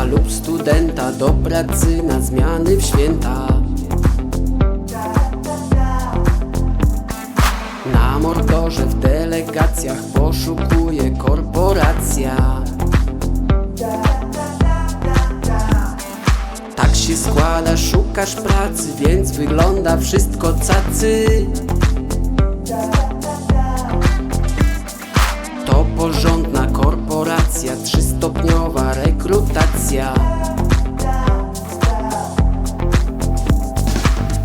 absolwenta lub studenta do pracy na zmiany w święta. Na mordorze w delegacjach poszukuje korporacja. Tak się składa, szukasz pracy, więc wygląda wszystko cacy. To porządna korporacja, trzystopniowa rekrutacja.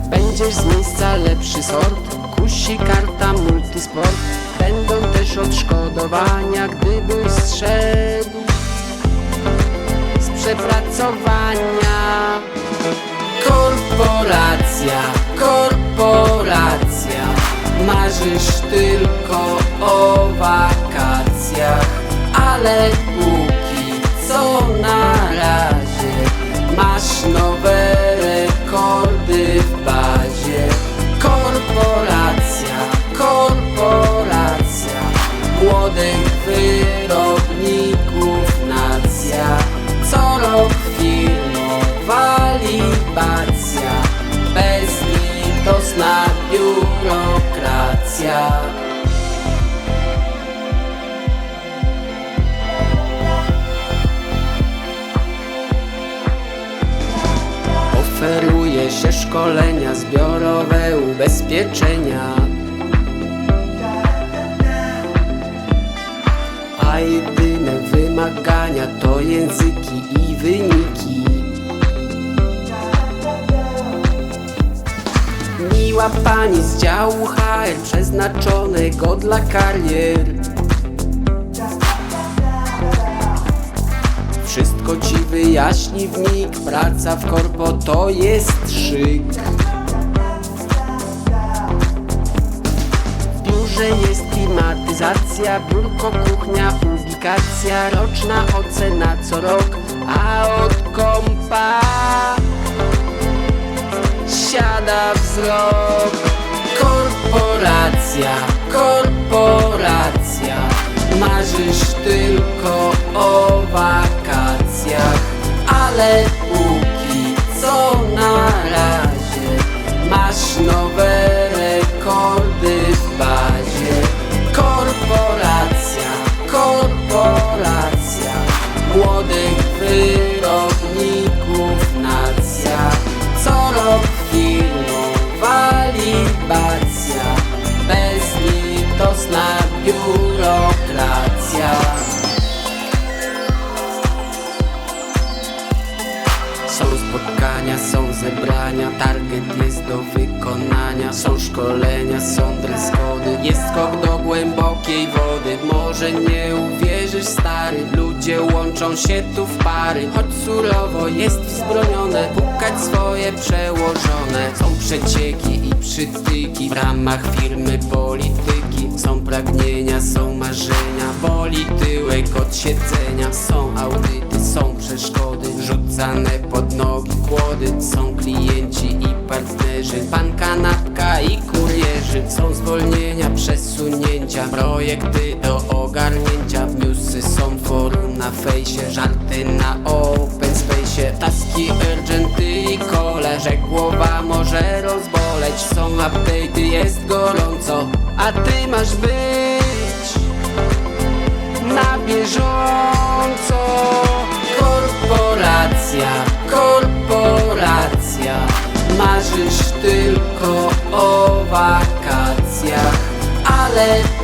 Będziesz z miejsca lepszy sort, kusi karta multisport. Będą też odszkodowania, gdybyś zszedł z przepracowania. Korporacja, korporacja, marzysz tylko o wakacjach, ale póki co na nowe rekordy w bazie. Korporacja, korporacja, młodych wyrobników nacja, co rok firmowa libacja, bezlitosna biurokracja. Oferuje się szkolenia, zbiorowe ubezpieczenia. A jedyne wymagania to języki i wyniki. Miła pani z działu HR przeznaczonego dla karier. Wszystko ci wyjaśni w mig, praca w korpo to jest szyk. W biurze jest klimatyzacja, biurko, kuchnia, ubikacja, roczna ocena co rok, a od kompa siada wzrok. Wyrobników nacja, co rok firmowa libacja, bezlitosna biurokracja. Są spotkania, są zebrania, target jest do wykonania. Są szkolenia, są dress cody, jest skok do głębokiej wody. Może nie ludzie łączą się tu w pary Choć surowo jest wzbronione, pukać swoje przełożone. Są przecieki i przytyki w ramach firmy polityki. Są pragnienia, są marzenia, boli tyłek od siedzenia. Są audyty, są przeszkody, rzucane pod nogi kłody. Są klienci i partnerzy, pan kanapka i kurierzy. Są zwolnienia, przesunięcia, projekty do ogarnięcia. Newsy są forum na fejsie, żarty na open space Taski, urgenty i że głowa może rozboleć. Są update'y, jest gorąco, a ty masz być na bieżąco. Korporacja, korporacja Marzysz tylko o wakacjach Ale